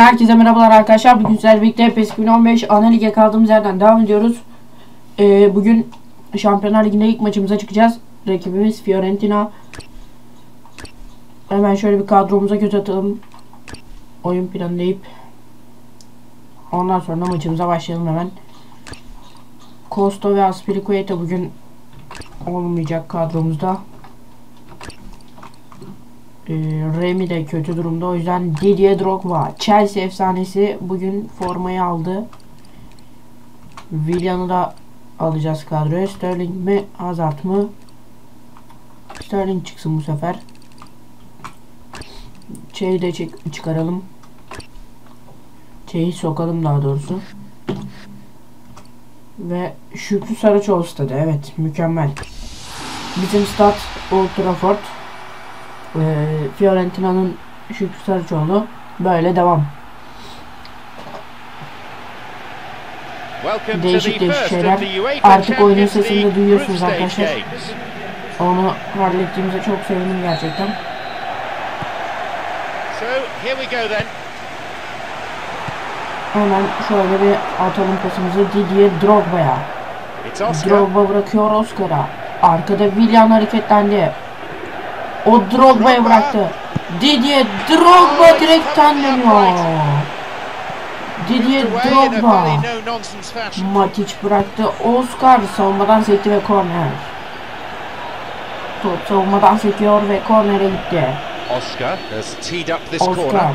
Herkese merhabalar arkadaşlar. Bugün sizlerle birlikte PES 2015 ana lige kaldığımız yerden devam ediyoruz. Ee, bugün Şampiyonlar Ligi'nde ilk maçımıza çıkacağız. Rakibimiz Fiorentina. Hemen şöyle bir kadromuza göz atalım. Oyun planlayıp ondan sonra maçımıza başlayalım hemen. Costa ve Aspilicueta bugün olmayacak kadromuzda. Ee, Remy de kötü durumda. O yüzden Didier Drogba, Chelsea efsanesi bugün formayı aldı. Willian'ı da alacağız kadroya. Sterling mi, Hazard mı? Sterling çıksın bu sefer. Şeyi de çık çıkaralım. Şeyi sokalım daha doğrusu. Ve Şükrü Saraçoğlu stadı. Evet, mükemmel. Bizim stat Old Trafford. Ee, Fiorentina'nın Şükrü Saraçoğlu. Böyle devam. Değişik değişik şeyler. Artık oyunun sesini de duyuyorsunuz arkadaşlar. Onu hallettiğimize çok sevindim gerçekten. Hemen şöyle bir atalım pasımızı Didier Drogba'ya. Drogba bırakıyor Oscar'a. Arkada Willian hareketlendi. O Drogba'ya Drogba. bıraktı. Didier Drogba direkten dönüyor. Didier Drogba. Matic bıraktı. Oscar savunmadan sekti ve korner. Top savunmadan sekiyor ve kornere gitti. Oscar has teed up this Oscar. corner.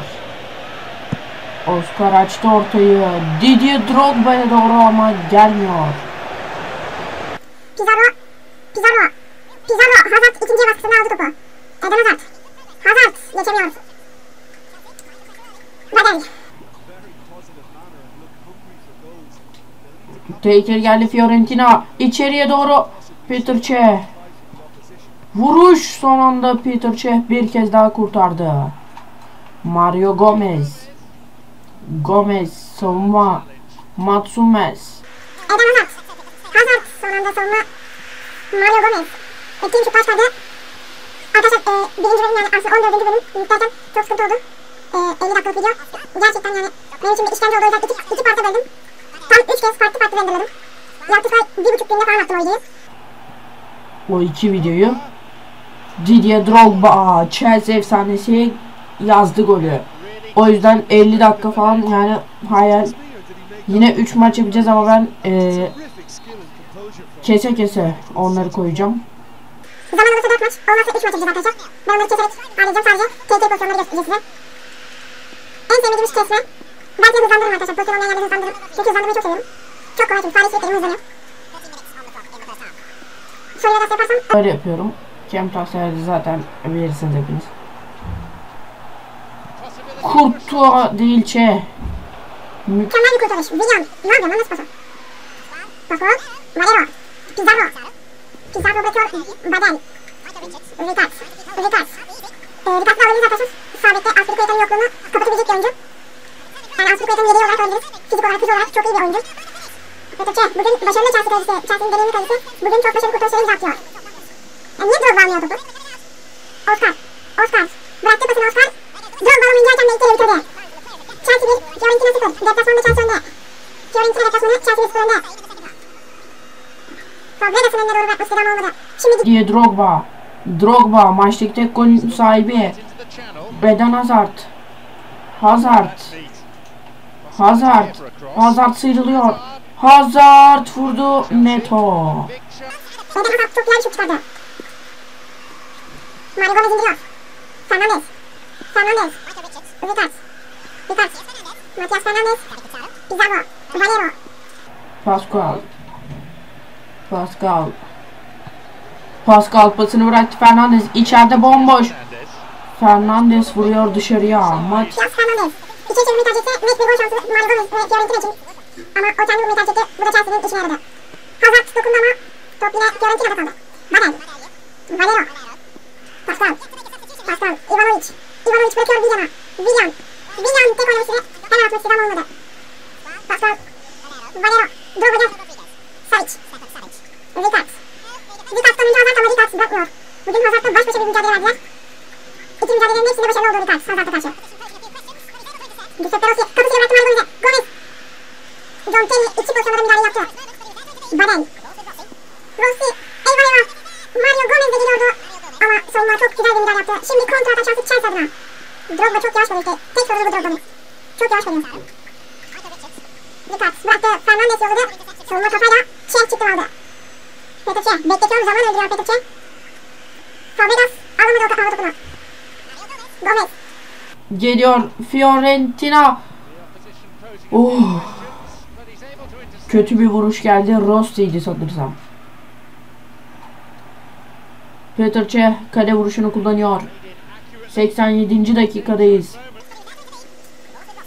Oscar açtı ortayı. Didier Drogba'ya doğru ama gelmiyor. Pizarro, Pizarro, Pizarro, Hazard ikinci baskısında aldı topu. Eden Hazard, Hazard geçemiyor. Badel, Tehlikeli geldi Fiorentina. İçeriye doğru Peter Cech. Vuruş son anda Peter Cech bir kez daha kurtardı. Mario Gomez. Gomez savunma. Matsumes. Eden Hazard, Hazard son anda savunma. Mario Gomez, ettiğim şu taş vardı. Arkadaşlar e, birinci bölüm yani aslında 14. bölüm yüklerken çok sıkıntı oldu. E, 50 dakikalık video. Gerçekten yani benim için bir işkence oldu. O iki, iki parta böldüm. Tam üç kez farklı farklı renderledim. Yaklaşık bir buçuk günde falan attım o. O iki videoyu. Didier Drogba. Chelsea efsanesi yazdı golü. O yüzden 50 dakika falan yani hayal. Yine 3 maç yapacağız ama ben eee kese kese onları koyacağım. Zaman olursa 4 maç, olmazsa 3 maç yapacağız arkadaşlar. Ben onları keserek halledeceğim sadece. TT pozisyonları göstereceğim size. En sevmediğim iş kesme. Belki hızlandırırım arkadaşlar. Pozisyon olmayan yerleri hızlandırırım. Çünkü hızlandırmayı çok seviyorum. Çok kolay çünkü. Fare sürekli hızlanıyor. Soruya da yaparsam Öyle yapıyorum. Kem tavsiyelerde zaten verirsiniz hepiniz. Kurtuğa değil çe. Mü- mükemmel bir kurtarış. William. Ne yapıyor lan nasıl pası? Paso. Valero. Pizarro. Pizarro bırakıyor. Badel. Ricard. Ricard. Ee, Ricard'la alabiliriz arkadaşlar. Sağ bekte Aspilicueta'nın yokluğunu kapatabilecek bir oyuncu. Yani Aspilicueta'nın yedeği olarak alabiliriz. Fizik olarak, hız olarak çok iyi bir oyuncu. Öteki, bugün başarılı Chelsea kalecisi, Chelsea'nin deneyimli kalecisi, bugün çok başarılı kurtarışları imza atıyor. Ya niye Drogba almıyor topu? Oscar, Oscar, bıraktı pasını Oscar. Drogba alamayınca hakem de ilk kere bitirdi. Chelsea 1, Fiorentina 0. Deplasmanda Chelsea önde. Fiorentina deplasmanı Chelsea 1 önde. Top Vegas'ın önüne doğru bırakmıştı ama olmadı. Şimdi diye Drogba. Drogba maçtaki tek golün sahibi. Eden Hazard. Hazard. Hazard. Hazard sıyrılıyor. Hazard vurdu. Neto. Eden Hazard çok bir şut çıkardı. Mario Gomez indiriyor. Fernandez. Fernandez. Ricard. Ricard. Matias Fernandez. Pizarro. Valero. Pascal. Pascal. Pascal pasını bıraktı Fernandez. içeride bomboş. Fernandez. Vuruyor dışarıya. Maç Fernandez. İçeri çevirmeyi tercih etti. Net bir gol şansı Mario Gomez ve Fiorentina için. Ama o kendi vurmayı tercih etti. Bu da Chelsea'nin işine yaradı. Hazard dokundu ama top yine Fiorentina'da kaldı. Barel. Rossi. Eyvah eyvah. Mario Gomez de geliyordu. Ama savunma çok güzel bir yaptı. Şimdi kontra atan şansı Chelsea adına. Drogba çok yavaş kalıyor. Tek sorunu bu Drogba'nın. Çok yavaş kalıyor. Dikkat. Bıraktı. Fernandes yolladı. Savunma kafayla. Çeh çıktı aldı. Petrçe. Bekletiyor. Zaman öldürüyor Petrçe. Fabregas. Alamadı o kapalı topunu. Gomez. Geliyor Fiorentina. Oh. Kötü bir vuruş geldi. Rossi'ydi sanırsam. Petr Cech kale vuruşunu kullanıyor. 87. dakikadayız.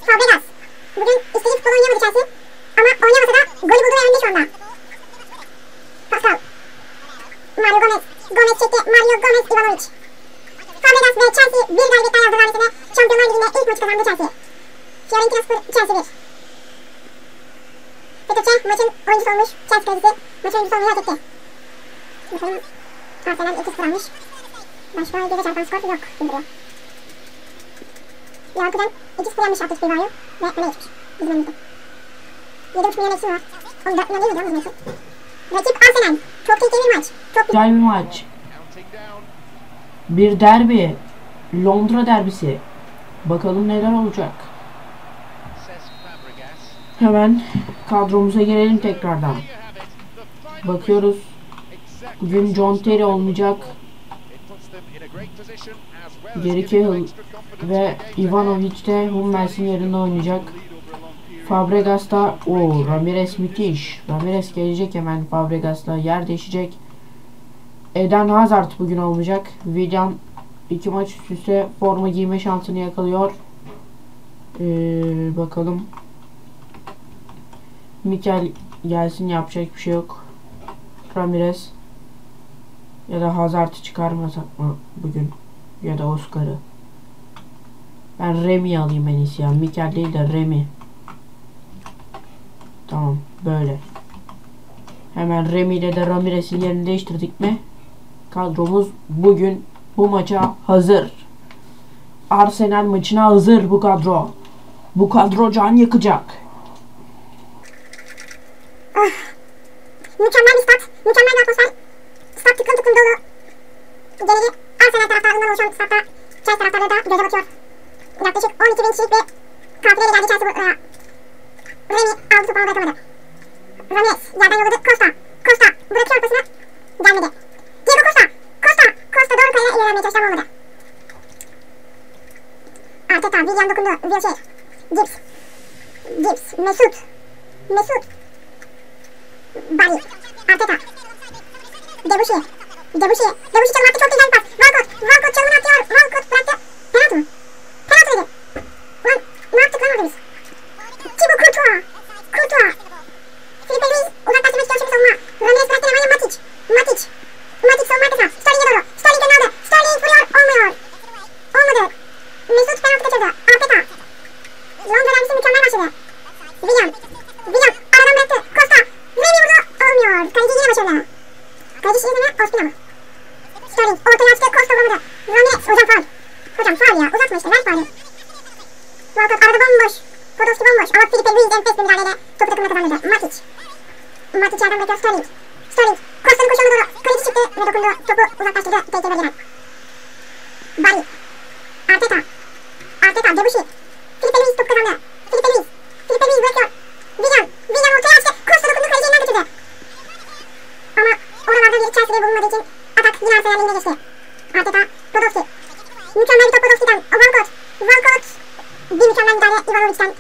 Fabregas. Bugün istediği futbol oynayamadı Chelsea. Ama oynamasa da golü buldu ve önde şu anda. Pascal. Mario Gomez. Gomez çekti. Mario Gomez Ivanovic. Fabregas ve Chelsea bir galibiyetten yazdı galibiyetle. Şampiyonlar Ligi'nde ilk maçı kazandı Chelsea. Fiorentina 0, Chelsea 1. Cech maçın oyuncusu olmuş. Chelsea kalecisi maçın oyuncusu olmayı hak etti. Bakalım Arsenal 2-0 almış. Başka göze çarpan skor yok. Bildiriyor. Yargıdan 2-0 yenmiş Atletico Bilbao ve öne geçmiş. Bizim önümüzde. 7,5 milyon eksiği var. 14 milyon değil mi bizim eksiği? Rakip Arsenal. Çok tehlikeli bir maç. Çok Güzel bir maç. Bir derbi. Londra derbisi. Bakalım neler olacak. Hemen kadromuza gelelim tekrardan. Bakıyoruz. Bugün John Terry olmayacak. Geri Cahill ve Ivanovic de Hummels'in yerinde oynayacak. Fabregas da o Ramirez müthiş. Ramirez gelecek hemen Fabregas'la yer değişecek. Eden Hazard bugün olmayacak. Willian iki maç üst üste forma giyme şansını yakalıyor. Ee, bakalım. Mikel gelsin yapacak bir şey yok. Ramirez ya da Hazard'ı çıkarmasak mı bugün ya da Oscar'ı. Ben Remy alayım en iyisi ya. Mikel değil de Remy. Tamam böyle. Hemen Remy ile de Ramirez'in yerini değiştirdik mi? Kadromuz bugün bu maça hazır. Arsenal maçına hazır bu kadro. Bu kadro can yakacak. Mükemmel bir stat. Mükemmel bir atmosfer. Stat tıklım tıklım dolu. Geneli Arsenal taraftarından oluşan statta Chelsea taraftarları da göze batıyor. Yaklaşık 12 bin kişilik bir kafileyle geldi Chelsea buraya. Remy aldı topu ama bırakamadı. Ramirez yerden yolladı. Costa. Costa bırakıyor pasını. Gelmedi. Diego Costa. Costa. Costa doğru kayaya ilerlemeye çalışan olmadı. Arteta. Willian dokundu. Wilshere. Gibbs. Gibbs. Mesut. Mesut. バリ当てた。デブシエデブシエデブシちゃん待ってちょっと左パスワンコワンコちょうなっておる。ワンコやって。Sterling ortaya açtı. Costa vuramadı. Ramirez. Hocam faul. Hocam faul ya. Uzatma işte. Ver faulü. Walcott arada bomboş. Podolski bomboş. Ama Filipe Luis enfes bir müdahaleyle topu takımına kazandırdı. Matic. Matic yerden bırakıyor Sterling. Sterling. Costa'nın koşuğuna doğru. Kaleci çıktı ve dokundu. Topu uzaklaştırdı. Tehlikeli bölgeden. Bari. Arteta. Arteta. Debussy. Filipe Luis top kazandı. Filipe Luis. Filipe Luis bırakıyor. William. William ortaya açtı. Costa dokundu. Kaleci elinden götürdü. Ama oralarda bir Chelsea'de bulunmadığı için atak yine Arsenal eline geçti. Arteta. Podolski. Mükemmel bir top Podolski'den. Walcott. Walcott. Bir mükemmel müdahale Ivanovic'den.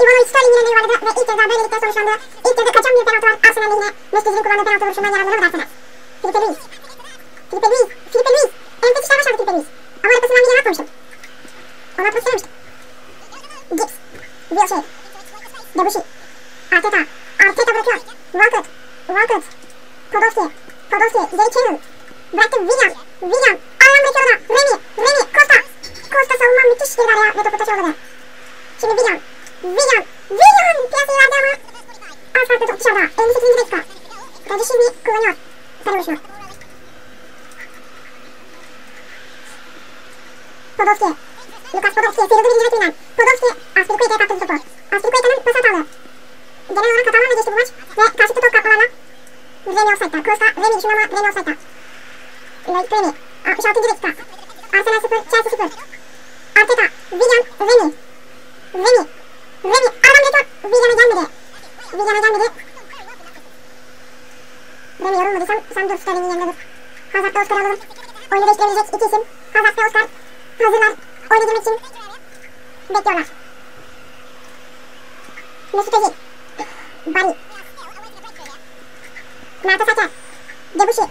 Ivanovic Sterling yine yuvarladı ve ilk kez daha böylelikle sonuçlandı. İlk kez de kaçan bir penaltı var Arsenal lehine. Mesut'un kullandığı penaltı vuruşundan yararlanamadı Arsenal. Filipe Luis. Filipe Luis. Filipe Luis. Enfes işler başardı Filipe Luis. Ama arkasından bir yana atmamıştım. Onu atmak istememiştim. Gibbs. Wilshere. Debussy. Arteta. Arteta bırakıyor. Walcott. Walcott. Podolski. Podolski. Geri Cahill. Bıraktı William. William. Aradan bırakıyor ona. Remy. Remy. Costa. Costa savunma müthiş girdi araya ve topu taça yolladı. Şimdi William. William. William. Piyasayı verdi ama. Az farklı top dışarıda. 58. dakika. Kaleci şimdi kullanıyor. Kale vuruşunu. Podolski. Lucas Podolski. Sıyrıldı birinci rakibinden. Podolski. Aspilicueta'ya kaptırdı topu. Aspilicueta'nın pası hatalı. Genel olarak hatalarla geçti bu maç. Ve karşılıklı top kapmalarla Remy offside'da. Costa Remy düşünüyor ama Remy offside'da. Loic Remy. 66. dakika. Arsenal 0, Chelsea 0. William, Remy. Remy. Remy. Adam geçiyor. William'a gelmedi. William'a gelmedi. Remy yorulmadıysan sen dur Sterling'in yanında dur. Hazard'da Oscar alalım. Oyunu değiştirebilecek iki isim. Hazard ve Oscar. Hazırlar. Oyuna girmek için bekliyorlar. Mesut Özil. Bari. Mert Saçer. Debushi.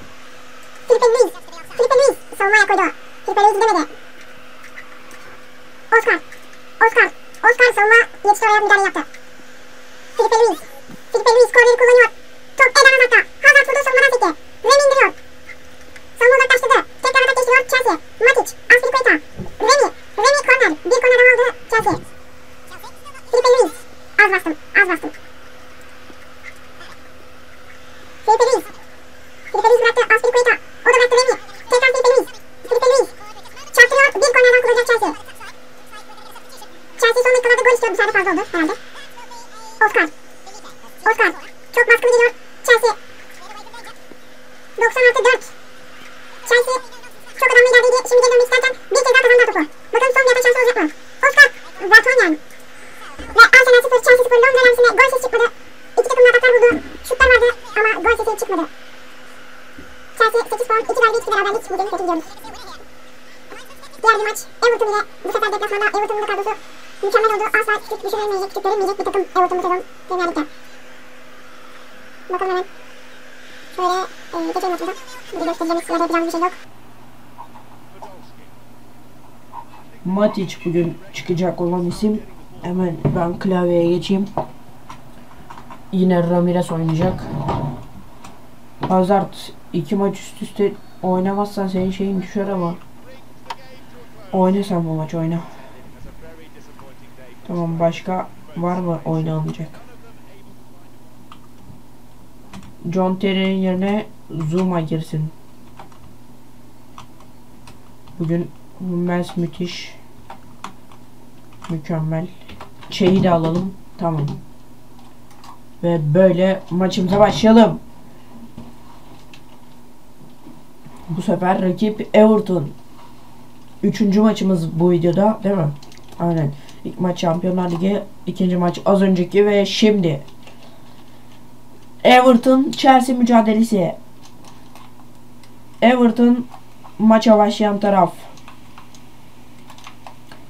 Filipe Luis. Filipe Luis. Savunmaya koydu. Filipe Luis gidemedi. Oscar. Oscar. Oscar savunma yetişti oraya müdahale yaptı. Filipe Luis. Filipe Luis korneri kullanıyor. Top Eden Hazard'da. Hazard vurdu savunmadan sekti. Remy indiriyor. Savunma uzaklaştırdı. Tekrar atak geçiriyor Chelsea. Matic. Aspilicueta. Remy. Remy korner. Bir kornerden aldı Chelsea. Filipe Luis. Az bastım. Az bastım. Filipe Luis. Filipe Luis bıraktı Aspilicueta. O da bıraktı Remy. Tekrar Filipe Luis. Filipe Luis. Çarptırıyor. Bir kornerden kullanacak Chelsea. Chelsea son dakikalarda gol istiyor. Müsaade fazla oldu herhalde. Oscar. Oscar. Çok baskılı geliyor. Chelsea. 90 artı 4. Chelsea. Çok adamlı ilerleydi. Şimdi geri dönmek isterken bir kez daha kazandı topu. Bakalım son bir atan şansı olacak mı? Oscar. Vertonghen. Ve Arsenal 0, Chelsea 0. Londra derbisinde gol sesi çıkmadı. İki takım da ataklar buldu. Şutlar vardı ama gol sesi çıkmadı. Chelsea 8 puan, 2 galibiyet, 2 beraberlik. Bugün kötü gidiyoruz. Diğer bir maç Everton ile bu sefer deplasmanda Everton'un da kadrosu mükemmel oldu. Asla küçük düşürülmeyecek, küçüklerilmeyecek bir takım Everton bu sezon Premier Lig'de. Bakalım hemen. Şöyle e, geçelim maçımıza. Burada göstereceğimiz yapacağımız bir şey yok. Matic bugün çıkacak olan isim. Hemen ben klavyeye geçeyim. Yine Ramirez oynayacak. Hazard iki maç üst üste oynamazsan senin şeyin düşer ama. Oyna sen bu maç oyna. Tamam başka var mı oynanacak? John Terry'in yerine Zuma girsin. Bugün Hummels müthiş. Mükemmel. Şeyi de alalım. Tamam. Ve böyle maçımıza başlayalım. Bu sefer rakip Everton. Üçüncü maçımız bu videoda değil mi? Aynen. İlk maç Şampiyonlar Ligi, ikinci maç az önceki ve şimdi. Everton Chelsea mücadelesi. Everton maça başlayan taraf.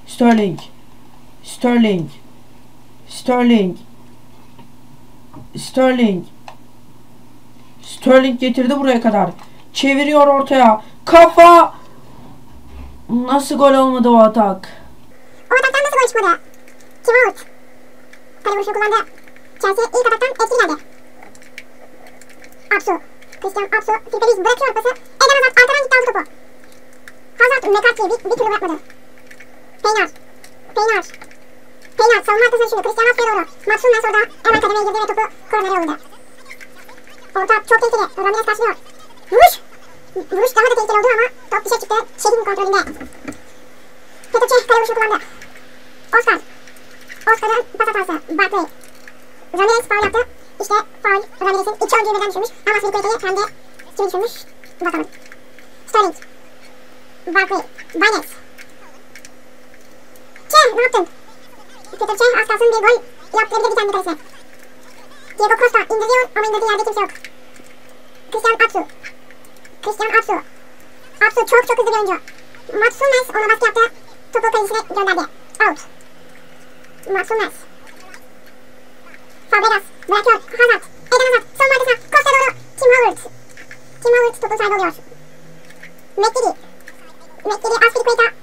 Sterling. Sterling. Sterling. Sterling. Sterling getirdi buraya kadar. Çeviriyor ortaya. Kafa. Nasıl gol olmadı o atak? O ataktan nasıl gol çıkmadı? Kim out? Kale vuruşunu kullandı. Chelsea ilk ataktan etkili geldi. Apsu. Christian Apsu. Filipe Luis bırakıyor pası. Eden Hazard arkadan gitti aldı topu. Hazard McCarthy'ye bir, bir türlü bırakmadı. Peynar. Peynar. Peynar savunma arkasına şimdi Christian Apsu'ya doğru. Matsun Nels orada hemen kademeye girdi ve topu kornere yolladı. Orta çok tehlikeli. Ramirez karşılıyor. Vuruş. Vuruş daha da tehlikeli oldu ama top dışarı çıktı. Şehrin kontrolünde. Cech kale vuruşunu kullandı. Oscar. Oscar'ın pas hatası. Barkley. Ramirez faul yaptı. İşte faul. Ramirez'in iki oyuncuyu birden düşürmüş. Ama Filipe'yi hem de kimi düşürmüş? Bakalım. Sterling. Barkley. Baines. Ceh ne yaptın? Cech az kalsın bir gol yaptırabilirdi kendi kalesine. Diego Costa indiriyor ama indirdiği yerde kimse yok. Christian Atsu. クリスチャンアップアップ超不足するよんじょマツソナイスオノバスキャップトコクリスレジョンダデア。ウト。マツソナイス。サベラスブラキョールハザーツエダハザーツソンマルさんコースタドロ。キマウルツキマウルツトコサイボリオスメッキリ。メッキリアスピリクエイター。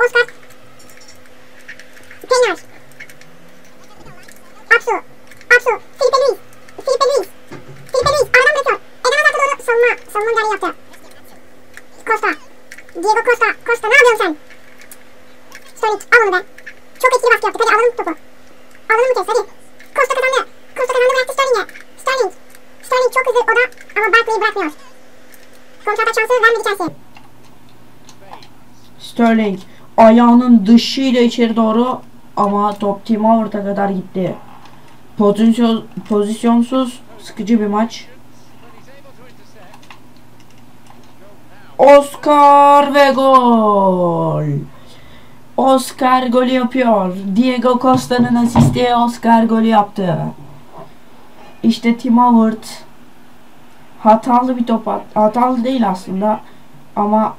Ayağının dışıyla içeri doğru ama top Tim Howard'a kadar gitti. Pozisyon, pozisyonsuz sıkıcı bir maç. Oscar ve gol. Oscar golü yapıyor. Diego Costa'nın asisti Oscar golü yaptı. İşte Tim Howard hatalı bir top at. Hatalı değil aslında ama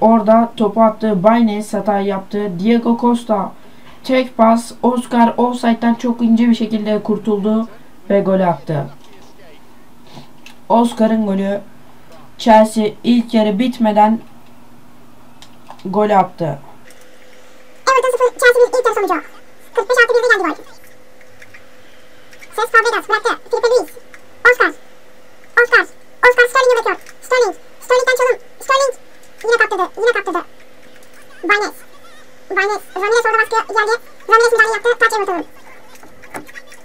orada topu attı. Baynes hata yaptı. Diego Costa tek pas. Oscar offside'den çok ince bir şekilde kurtuldu ve golü attı. Oscar'ın golü Chelsea ilk yarı bitmeden gol attı. Everton 0, Chelsea 1 ilk yarı sonucu. 45 artı 1'de geldi gol. Ses Fabregas bıraktı. Filipe Luis. Oscar. Oscar. Oscar Sterling'e bırakıyor. Sterling. Sterling'den çalım. Sterling. Yine kaptırdı. Yine kaptırdı. Baynes. Baynes. Ramirez orada baskı geldi. Ramirez müdahale yaptı. Taç Everton'un.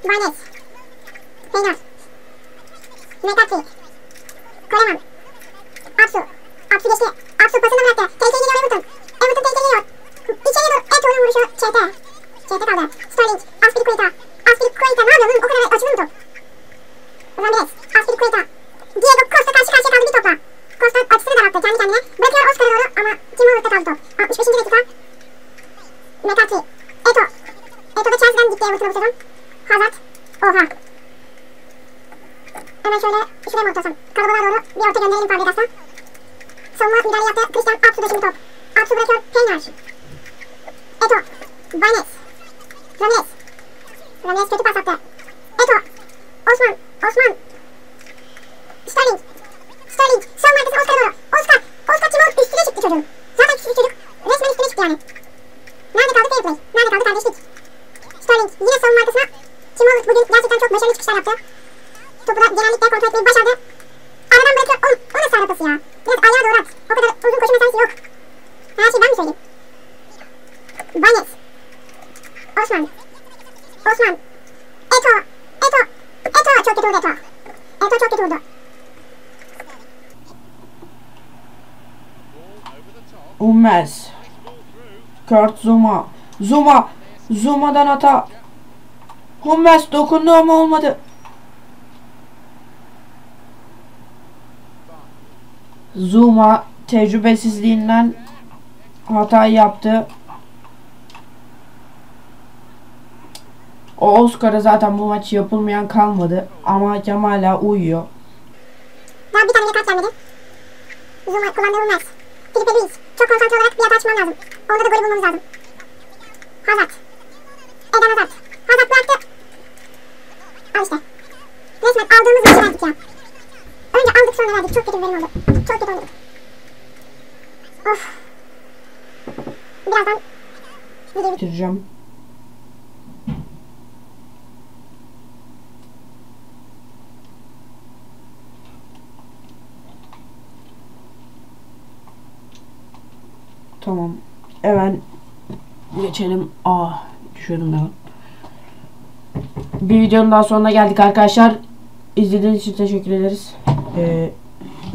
Baynes. Peynar. McCarthy. Coleman. Aksu. Aksu geçti. Aksu pasını bıraktı. Tehlike geliyor Everton. Everton tehlike geliyor. İçeri doğru. Eto'nun vuruşu çete. Çete kaldı. Sterling. Aspilicueta. Aspilicueta ne yapıyor? O kadar açılır mı top? Ramirez. Aspilicueta. Diego Costa karşı karşıya kaldı bir topla. Costa açısını daralttı kendi kendine. Bırakıyor Oscar'a doğru ama Tim Howard'da kaldı top. 65. dakika. McCarthy. Eto. Eto da Chelsea'den gitti Everton'a bu sezon. Hazard. Oha. Hemen şöyle şuraya mı ortasam? Kalabalığa doğru bir orta gönderelim Fabregas'a. Savunma müdahale yaptı. Christian Aksu'da şimdi top. Aksu bırakıyor. Peynar. Eto. Baynes. Ramirez. Ramirez kötü pas attı. Eto. Osman. Osman. Sterling. Sterling. Savunma arkası Oscar'a doğru. Oscar. Oscar Timon üstüne çıktı çocuğun. Zaten küçük çocuk. Resmen üstüne çıktı yani. Nerede kaldı fair play? Nerede kaldı kardeşlik? Sterling. Yine savunma arkasına. Timon bugün gerçekten çok başarılı çıkışlar yaptı. Topu da genellikle kontrol etmeyi başardı. Aradan bırakıyor. Oğlum o nasıl ara pası ya? Biraz ayağa doğru at. O kadar uzun koşu mesaisi yok. Her şeyi ben mi söyleyeyim? Baynes. Osman. Osman. Eto. Eto. Eto. Çok kötü vurdu Eto. Eto çok kötü vurdu. Ummez. Kurt Zuma. Zuma. Zuma'dan hata. Hummels dokundu ama olmadı. Zuma tecrübesizliğinden hata yaptı. O Oscar'a zaten bu maç yapılmayan kalmadı ama Cem hala uyuyor. Daha bir tane kart gelmedi. Zuma kullandığı Hummels. Filipe Luis. Çok konsantre olarak bir hata lazım. Onda da golü bulmamız lazım. Hazard. Eden Hazard. Hazard bıraktı. Al işte. Resmen aldığımız maçı verdik ya. Önce aldık sonra verdik. Çok kötü bir bölüm oldu. Çok kötü oldu. Of. Birazdan videoyu Bitireceğim. Tamam. Hemen geçelim. Ah düşüyordum ben. Bir videonun daha sonuna geldik arkadaşlar. İzlediğiniz için teşekkür ederiz. Ee,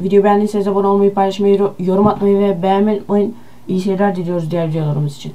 video beğendiyseniz abone olmayı, paylaşmayı, yorum atmayı ve beğenmeyi unutmayın. İyi seyirler diliyoruz diğer videolarımız için.